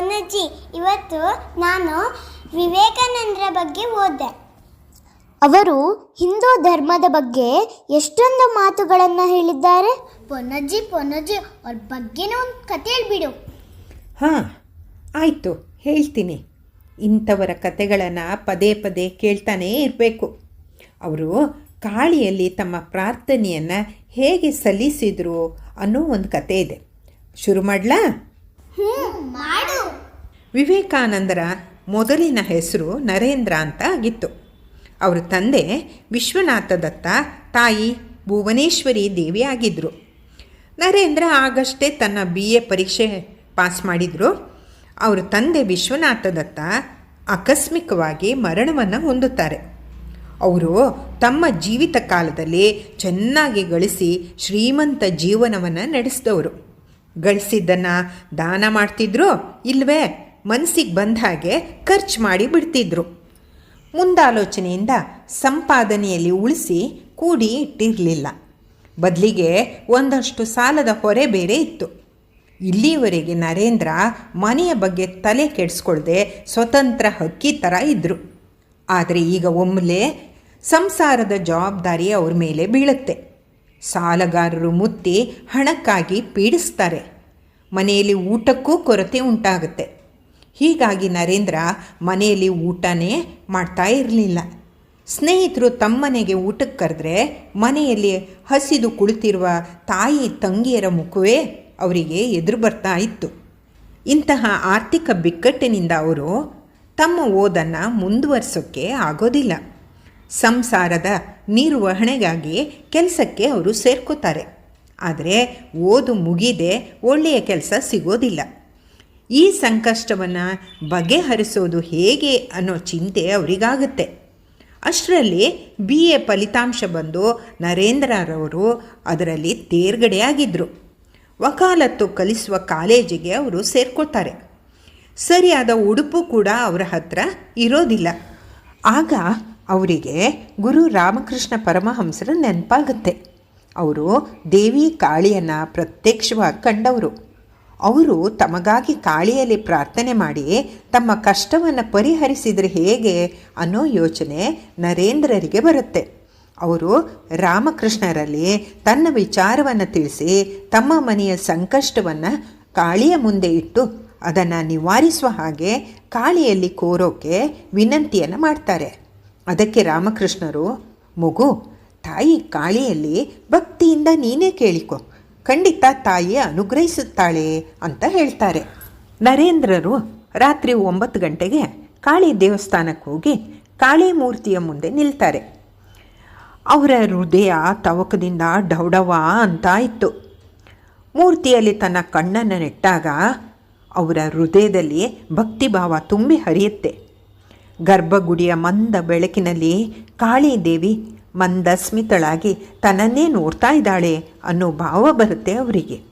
ಪೊನ್ನಜ್ಜಿ ಇವತ್ತು ನಾನು ವಿವೇಕಾನಂದರ ಬಗ್ಗೆ ಓದಿದೆ. ಅವರು ಹಿಂದೂ ಧರ್ಮದ ಬಗ್ಗೆ ಎಷ್ಟೊಂದು ಮಾತುಗಳನ್ನು ಹೇಳಿದ್ದಾರೆ. ಪೊನ್ನಜ್ಜಿ ಪೊನ್ನಜ್ಜಿ ಅವ್ರ ಬಗ್ಗೆನೇ ಒಂದು ಕತೆ ಹೇಳ್ಬಿಡು. ಹಾಂ ಆಯಿತು ಹೇಳ್ತೀನಿ. ಇಂಥವರ ಕತೆಗಳನ್ನು ಪದೇ ಪದೇ ಕೇಳ್ತಾನೇ ಇರಬೇಕು. ಅವರು ಕಾಳಿಯಲ್ಲಿ ತಮ್ಮ ಪ್ರಾರ್ಥನೆಯನ್ನು ಹೇಗೆ ಸಲ್ಲಿಸಿದರು ಅನ್ನೋ ಒಂದು ಕತೆ ಇದೆ. ಶುರು ಮಾಡಲಾ? ಮಾಡು ವಿವೇಕಾನಂದರ ಮೊದಲಿನ ಹೆಸರು ನರೇಂದ್ರ ಅಂತ ಆಗಿತ್ತು. ಅವರ ತಂದೆ ವಿಶ್ವನಾಥ ದತ್ತ, ತಾಯಿ ಭುವನೇಶ್ವರಿ ದೇವಿ ಆಗಿದ್ದರು ನರೇಂದ್ರ ಆಗಷ್ಟೇ ತನ್ನ ಬಿ ಎ ಪರೀಕ್ಷೆ ಪಾಸ್ ಮಾಡಿದರು. ಅವರ ತಂದೆ ವಿಶ್ವನಾಥ ದತ್ತ ಆಕಸ್ಮಿಕವಾಗಿ ಮರಣವನ್ನು ಹೊಂದುತ್ತಾರೆ. ಅವರು ತಮ್ಮ ಜೀವಿತ ಕಾಲದಲ್ಲಿ ಚೆನ್ನಾಗಿ ಗಳಿಸಿ ಶ್ರೀಮಂತ ಜೀವನವನ್ನು ನಡೆಸಿದವರು. ಗಳಿಸಿದ್ದನ್ನು ದಾನ ಮಾಡ್ತಿದ್ರು ಇಲ್ವೇ? ಮನಸ್ಸಿಗೆ ಬಂದ ಹಾಗೆ ಖರ್ಚು ಮಾಡಿ ಬಿಡ್ತಿದ್ರು. ಮುಂದಾಲೋಚನೆಯಿಂದ ಸಂಪಾದನೆಯಲ್ಲಿ ಉಳಿಸಿ ಕೂಡಿ ಇಟ್ಟಿರಲಿಲ್ಲ. ಬದಲಿಗೆ ಒಂದಷ್ಟು ಸಾಲದ ಹೊರೆ ಬೇರೆ ಇತ್ತು. ಇಲ್ಲಿಯವರೆಗೆ ನರೇಂದ್ರ ಮನೆಯ ಬಗ್ಗೆ ತಲೆ ಕೆಡಿಸ್ಕೊಳ್ಳದೆ ಸ್ವತಂತ್ರ ಹಕ್ಕಿ ಥರ ಇದ್ದರು ಆದರೆ ಈಗ ಒಮ್ಮೆಲೆ ಸಂಸಾರದ ಜವಾಬ್ದಾರಿ ಅವ್ರ ಮೇಲೆ ಬೀಳುತ್ತೆ. ಸಾಲಗಾರರು ಮುತ್ತಿ ಹಣಕ್ಕಾಗಿ ಪೀಡಿಸ್ತಾರೆ. ಮನೆಯಲ್ಲಿ ಊಟಕ್ಕೂ ಕೊರತೆ ಉಂಟಾಗುತ್ತೆ. ಹೀಗಾಗಿ ನರೇಂದ್ರ ಮನೆಯಲ್ಲಿ ಊಟನೇ ಮಾಡ್ತಾ ಇರಲಿಲ್ಲ. ಸ್ನೇಹಿತರು ತಮ್ಮನೆಗೆ ಊಟಕ್ಕೆ ಕರೆದ್ರೆ ಮನೆಯಲ್ಲಿ ಹಸಿದು ಕುಳಿತಿರುವ ತಾಯಿ ತಂಗಿಯರ ಮುಖವೇ ಅವರಿಗೆ ಎದುರು ಬರ್ತಾ ಇತ್ತು. ಇಂತಹ ಆರ್ಥಿಕ ಬಿಕ್ಕಟ್ಟಿನಿಂದ ಅವರು ತಮ್ಮ ಓದನ್ನು ಮುಂದುವರಿಸೋಕ್ಕೆ ಆಗೋದಿಲ್ಲ. ಸಂಸಾರದ ನಿರ್ವಹಣೆಗಾಗಿ ಕೆಲಸಕ್ಕೆ ಅವರು ಸೇರ್ಕೋತಾರೆ. ಆದರೆ ಓದು ಮುಗಿದೆ ಒಳ್ಳೆಯ ಕೆಲಸ ಸಿಗೋದಿಲ್ಲ. ಈ ಸಂಕಷ್ಟವನ್ನು ಬಗೆಹರಿಸೋದು ಹೇಗೆ ಅನ್ನೋ ಚಿಂತೆ ಅವರಿಗಾಗುತ್ತೆ. ಅಷ್ಟರಲ್ಲಿ ಬಿ ಎ ಫಲಿತಾಂಶ ಬಂದು ನರೇಂದ್ರರವರು ಅದರಲ್ಲಿ ತೇರ್ಗಡೆಯಾಗಿದ್ದರು ವಕಾಲತ್ತು ಕಲಿಸುವ ಕಾಲೇಜಿಗೆ ಅವರು ಸೇರ್ಕೊಳ್ತಾರೆ. ಸರಿಯಾದ ಉಡುಪು ಕೂಡ ಅವರ ಹತ್ರ ಇರೋದಿಲ್ಲ. ಆಗ ಅವರಿಗೆ ಗುರು ರಾಮಕೃಷ್ಣ ಪರಮಹಂಸರ ನೆನಪಾಗುತ್ತೆ. ಅವರು ದೇವಿ ಕಾಳಿಯನ್ನು ಪ್ರತ್ಯಕ್ಷವಾಗಿ ಕಂಡವರು. ಅವರು ತಮಗಾಗಿ ಕಾಳಿಯಲ್ಲಿ ಪ್ರಾರ್ಥನೆ ಮಾಡಿ ತಮ್ಮ ಕಷ್ಟವನ್ನು ಪರಿಹರಿಸಿದರೆ ಹೇಗೆ ಅನ್ನೋ ಯೋಚನೆ ನರೇಂದ್ರರಿಗೆ ಬರುತ್ತೆ. ಅವರು ರಾಮಕೃಷ್ಣರಲ್ಲಿ ತನ್ನ ವಿಚಾರವನ್ನು ತಿಳಿಸಿ ತಮ್ಮ ಮನೆಯ ಸಂಕಷ್ಟವನ್ನು ಕಾಳಿಯ ಮುಂದೆ ಇಟ್ಟು ಅದನ್ನು ನಿವಾರಿಸುವ ಹಾಗೆ ಕಾಳಿಯಲ್ಲಿ ಕೋರೋಕೆ ವಿನಂತಿಯನ್ನು ಮಾಡ್ತಾರೆ. ಅದಕ್ಕೆ ರಾಮಕೃಷ್ಣರು, ಮಗು, ತಾಯಿ ಕಾಳಿಯಲ್ಲಿ ಭಕ್ತಿಯಿಂದ ನೀನೇ ಕೇಳಿಕೊ. ಖಂಡಿತ ತಾಯಿ ಅನುಗ್ರಹಿಸುತ್ತಾಳೆ ಅಂತ ಹೇಳ್ತಾರೆ. ನರೇಂದ್ರರು ರಾತ್ರಿ ಒಂಬತ್ತು ಗಂಟೆಗೆ ಕಾಳಿ ದೇವಸ್ಥಾನಕ್ಕೆ ಹೋಗಿ ಕಾಳಿ ಮೂರ್ತಿಯ ಮುಂದೆ ನಿಲ್ತಾರೆ. ಅವರ ಹೃದಯ ತವಕದಿಂದ ಡೌಡವ ಅಂತ ಇತ್ತು. ಮೂರ್ತಿಯಲ್ಲಿ ತನ್ನ ಕಣ್ಣನ್ನು ನೆಟ್ಟಾಗ ಅವರ ಹೃದಯದಲ್ಲಿ ಭಕ್ತಿಭಾವ ತುಂಬಿ ಹರಿಯುತ್ತೆ. ಗರ್ಭಗುಡಿಯ ಮಂದ ಬೆಳಕಿನಲ್ಲಿ ಕಾಳಿ ದೇವಿ ಮಂದಸ್ಮಿತಳಾಗಿ ತನ್ನನ್ನೇ ನೋಡ್ತಾ ಇದ್ದಾಳೆ ಅನ್ನೋ ಭಾವ ಬರುತ್ತೆ ಅವರಿಗೆ.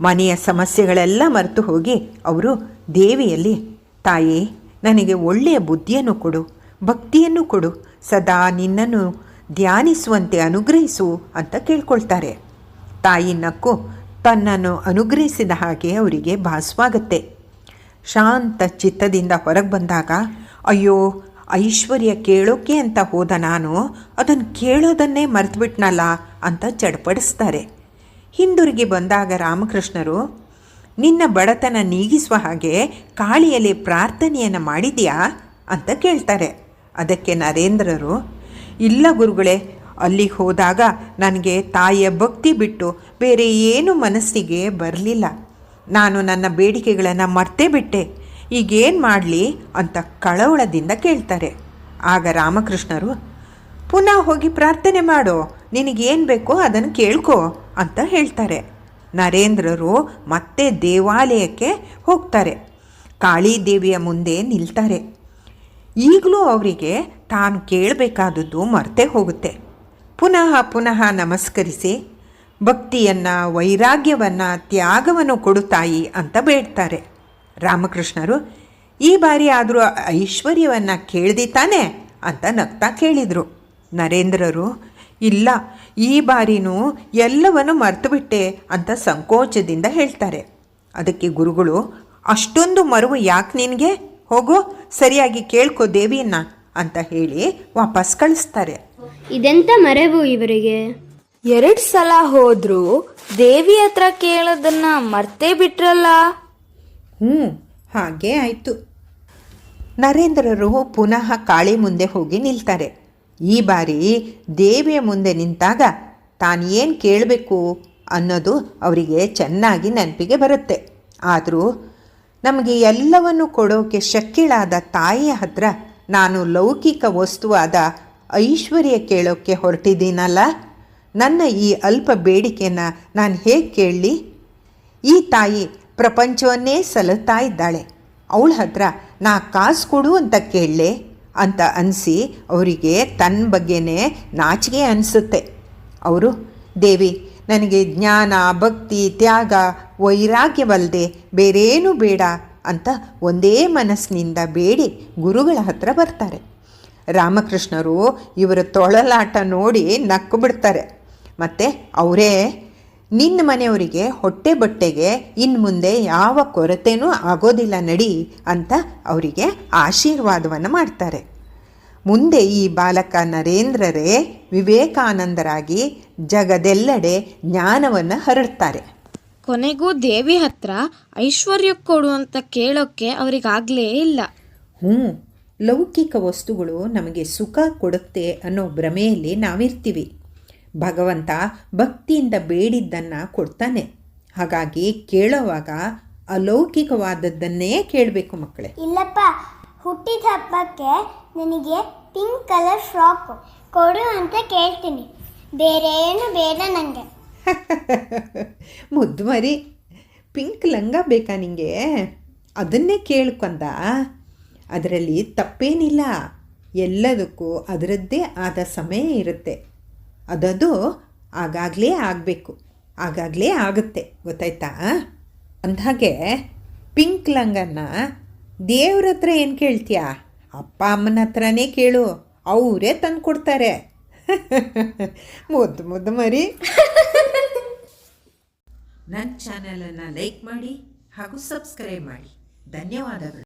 ಮನೆಯ ಸಮಸ್ಯೆಗಳೆಲ್ಲ ಮರೆತು ಹೋಗಿ ಅವರು ದೇವಿಯಲ್ಲಿ, ತಾಯಿ, ನನಗೆ ಒಳ್ಳೆಯ ಬುದ್ಧಿಯನ್ನು ಕೊಡು, ಭಕ್ತಿಯನ್ನು ಕೊಡು, ಸದಾ ನಿನ್ನನ್ನು ಧ್ಯಾನಿಸುವಂತೆ ಅನುಗ್ರಹಿಸು ಅಂತ ಕೇಳ್ಕೊಳ್ತಾರೆ. ತಾಯಿ ನಕ್ಕು ತನ್ನನ್ನು ಅನುಗ್ರಹಿಸಿದ ಹಾಗೆ ಅವರಿಗೆ ಭಾಸವಾಗುತ್ತೆ. ಶಾಂತ ಚಿತ್ತದಿಂದ ಹೊರಗೆ ಬಂದಾಗ, ಅಯ್ಯೋ ಐಶ್ವರ್ಯ ಕೇಳೋಕೆ ಅಂತ ಹೋದ ನಾನು ಅದನ್ನು ಕೇಳೋದನ್ನೇ ಮರೆತುಬಿಟ್ನಲ್ಲ ಅಂತ ಚಡ್ಪಡಿಸ್ತಾರೆ. ಹಿಂದಿರುಗಿ ಬಂದಾಗ ರಾಮಕೃಷ್ಣರು, ನಿನ್ನ ಬಡತನ ನೀಗಿಸುವ ಹಾಗೆ ಕಾಳಿಯಲ್ಲಿ ಪ್ರಾರ್ಥನೆಯನ್ನು ಮಾಡಿದೆಯಾ? ಅಂತ ಕೇಳ್ತಾರೆ. ಅದಕ್ಕೆ ನರೇಂದ್ರರು, ಇಲ್ಲ ಗುರುಗಳೇ, ಅಲ್ಲಿಗೆ ಹೋದಾಗ ನನಗೆ ತಾಯಿಯ ಭಕ್ತಿ ಬಿಟ್ಟು ಬೇರೆ ಏನು ಮನಸ್ಸಿಗೆ ಬರಲಿಲ್ಲ. ನಾನು ನನ್ನ ಬೇಡಿಕೆಗಳನ್ನು ಮರ್ತೇ ಬಿಟ್ಟೆ. ಈಗೇನು ಮಾಡಲಿ ಅಂತ ಕಳವಳದಿಂದ ಕೇಳ್ತಾರೆ. ಆಗ ರಾಮಕೃಷ್ಣರು, ಪುನಃ ಹೋಗಿ ಪ್ರಾರ್ಥನೆ ಮಾಡು, ನಿನಗೇನು ಬೇಕೋ ಅದನ್ನು ಕೇಳ್ಕೊ ಅಂತ ಹೇಳ್ತಾರೆ. ನರೇಂದ್ರರು ಮತ್ತೆ ದೇವಾಲಯಕ್ಕೆ ಹೋಗ್ತಾರೆ. ಕಾಳಿದೇವಿಯ ಮುಂದೆ ನಿಲ್ತಾರೆ. ಈಗಲೂ ಅವರಿಗೆ ತಾನು ಕೇಳಬೇಕಾದದ್ದು ಮರ್ತೆ ಹೋಗುತ್ತೆ. ಪುನಃ ಪುನಃ ನಮಸ್ಕರಿಸಿ, ಭಕ್ತಿಯನ್ನು, ವೈರಾಗ್ಯವನ್ನು, ತ್ಯಾಗವನ್ನು ಕೊಡು ತಾಯಿ ಅಂತ ಬೇಡ್ತಾರೆ. ರಾಮಕೃಷ್ಣರು ಈ ಬಾರಿ ಆದರೂ ಐಶ್ವರ್ಯವನ್ನು ಕೇಳ್ದಿ ತಾನೆ? ಅಂತ ನಗ್ತಾ ಕೇಳಿದರು. ನರೇಂದ್ರರು ಇಲ್ಲ ಈ ಬಾರಿನೂ ಎಲ್ಲವನ್ನು ಮರ್ತುಬಿಟ್ಟೆ ಅಂತ ಸಂಕೋಚದಿಂದ ಹೇಳ್ತಾರೆ. ಅದಕ್ಕೆ ಗುರುಗಳು ಅಷ್ಟೊಂದು ಮರುವು ಯಾಕೆ ನಿನಗೆ? ಹೋಗು ಸರಿಯಾಗಿ ಕೇಳ್ಕೋ ದೇವಿಯನ್ನ ಅಂತ ಹೇಳಿ ವಾಪಸ್ ಕಳಿಸ್ತಾರೆ. ಇದೆಂತ ಮರೆವು ಇವರಿಗೆ? ಎರಡು ಸಲ ಹೋದ್ರು ದೇವಿ ಹತ್ರ ಕೇಳೋದನ್ನ ಮರ್ತೇ ಬಿಟ್ರಲ್ಲ? ಹ್ಞೂ, ಹಾಗೆ ಆಯಿತು. ನರೇಂದ್ರರು ಪುನಃ ಕಾಳಿ ಮುಂದೆ ಹೋಗಿ ನಿಲ್ತಾರೆ. ಈ ಬಾರಿ ದೇವಿಯ ಮುಂದೆ ನಿಂತಾಗ ತಾನು ಏನು ಕೇಳಬೇಕು ಅನ್ನೋದು ಅವರಿಗೆ ಚೆನ್ನಾಗಿ ನೆನಪಿಗೆ ಬರುತ್ತೆ. ಆದರೂ ನಮಗೆ ಎಲ್ಲವನ್ನು ಕೊಡೋಕೆ ಶಕ್ಕಿಳಾದ ತಾಯಿಯ ಹತ್ರ ನಾನು ಲೌಕಿಕ ವಸ್ತುವಾದ ಐಶ್ವರ್ಯ ಕೇಳೋಕ್ಕೆ ಹೊರಟಿದ್ದೀನಲ್ಲ? ನನ್ನ ಈ ಅಲ್ಪ ಬೇಡಿಕೆನ ನಾನು ಹೇಗೆ ಕೇಳಲಿ? ಈ ತಾಯಿ ಪ್ರಪಂಚವನ್ನೇ ಸಲುತ್ತಾ ಇದ್ದಾಳೆ. ಅವಳ ಹತ್ರ, ನಾ ಕಾಸು ಕೊಡು ಅಂತ ಕೇಳಲೆ? ಅಂತ ಅನಿಸಿ ಅವರಿಗೆ ತನ್ನ ಬಗ್ಗೆನೇ ನಾಚಿಕೆ ಅನಿಸುತ್ತೆ. ಅವರು, ದೇವಿ, ನನಗೆ ಜ್ಞಾನ, ಭಕ್ತಿ, ತ್ಯಾಗ ವೈರಾಗ್ಯವಲ್ಲದೆ ಬೇರೇನೂ ಬೇಡ ಅಂತ ಒಂದೇ ಮನಸ್ಸಿನಿಂದ ಬೇಡಿ ಗುರುಗಳ ಹತ್ರ ಬರ್ತಾರೆ. ರಾಮಕೃಷ್ಣರು ಇವರ ತೊಳಲಾಟ ನೋಡಿ ನಕ್ಕು ಬಿಡ್ತಾರೆ. ಮತ್ತು ಅವರೇ ನಿನ್ನ ಮನೆಯವರಿಗೆ ಹೊಟ್ಟೆ ಬಟ್ಟೆಗೆ ಇನ್ನು ಮುಂದೆ ಯಾವ ಕೊರತೆನೂ ಆಗೋದಿಲ್ಲ ನಡಿ ಅಂತ ಅವರಿಗೆ ಆಶೀರ್ವಾದವನ್ನು ಮಾಡ್ತಾರೆ. ಮುಂದೆ ಈ ಬಾಲಕ ನರೇಂದ್ರರೇ ವಿವೇಕಾನಂದರಾಗಿ ಜಗದೆಲ್ಲೆಡೆ ಜ್ಞಾನವನ್ನು ಹರಡ್ತಾರೆ. ಕೊನೆಗೂ ದೇವಿ ಹತ್ರ ಐಶ್ವರ್ಯ ಕೊಡು ಅಂತ ಕೇಳೋಕ್ಕೆ ಅವರಿಗಾಗಲೇ ಇಲ್ಲ. ಹ್ಞೂ ಲೌಕಿಕ ವಸ್ತುಗಳು ನಮಗೆ ಸುಖ ಕೊಡುತ್ತೆ ಅನ್ನೋ ಭ್ರಮೆಯಲ್ಲಿ ನಾವಿರ್ತೀವಿ. ಭಗವಂತ ಭಕ್ತಿಯಿಂದ ಬೇಡಿದ್ದನ್ನು ಕೊಡ್ತಾನೆ. ಹಾಗಾಗಿ ಕೇಳೋವಾಗ ಅಲೌಕಿಕವಾದದ್ದನ್ನೇ ಕೇಳಬೇಕು ಮಕ್ಕಳೇ. ಇಲ್ಲಪ್ಪ ಹುಟ್ಟಿದ ಹಬ್ಬಕ್ಕೆ ನನಗೆ ಪಿಂಕ್ ಕಲರ್ ಫ್ರಾಕ್ ಕೊಡು ಅಂತ ಕೇಳ್ತೀನಿ. ಬೇರೆ ಏನು ಬೇಡ ನನಗೆ ಮುದ್ದು ಮರಿ ಪಿಂಕ್ ಲಂಗ ಬೇಕಾ ನಿಂಗೆ? ಅದನ್ನೇ ಕೇಳ್ಕೊಂಡ ಅದರಲ್ಲಿ ತಪ್ಪೇನಿಲ್ಲ. ಎಲ್ಲದಕ್ಕೂ ಅದರದ್ದೇ ಆದ ಸಮಯ ಇರುತ್ತೆ. ಅದದು ಆಗಾಗಲೇ ಆಗಬೇಕು. ಆಗಾಗಲೇ ಆಗುತ್ತೆ. ಗೊತ್ತಾಯ್ತಾ? ಅಂದಹಾಗೆ ಪಿಂಕ್ ಲಂಗನ್ನ ದೇವ್ರ ಹತ್ರ ಏನು ಕೇಳ್ತೀಯಾ? ಅಪ್ಪ ಅಮ್ಮನ ಹತ್ರನೇ ಕೇಳು. ಅವರೇ ತಂದು ಕೊಡ್ತಾರೆ ಮುದ್ದು ಮುದ್ದು ಮರಿ. ನನ್ನ ಚಾನಲನ್ನು ಲೈಕ್ ಮಾಡಿ ಹಾಗೂ ಸಬ್ಸ್ಕ್ರೈಬ್ ಮಾಡಿ. ಧನ್ಯವಾದಗಳು.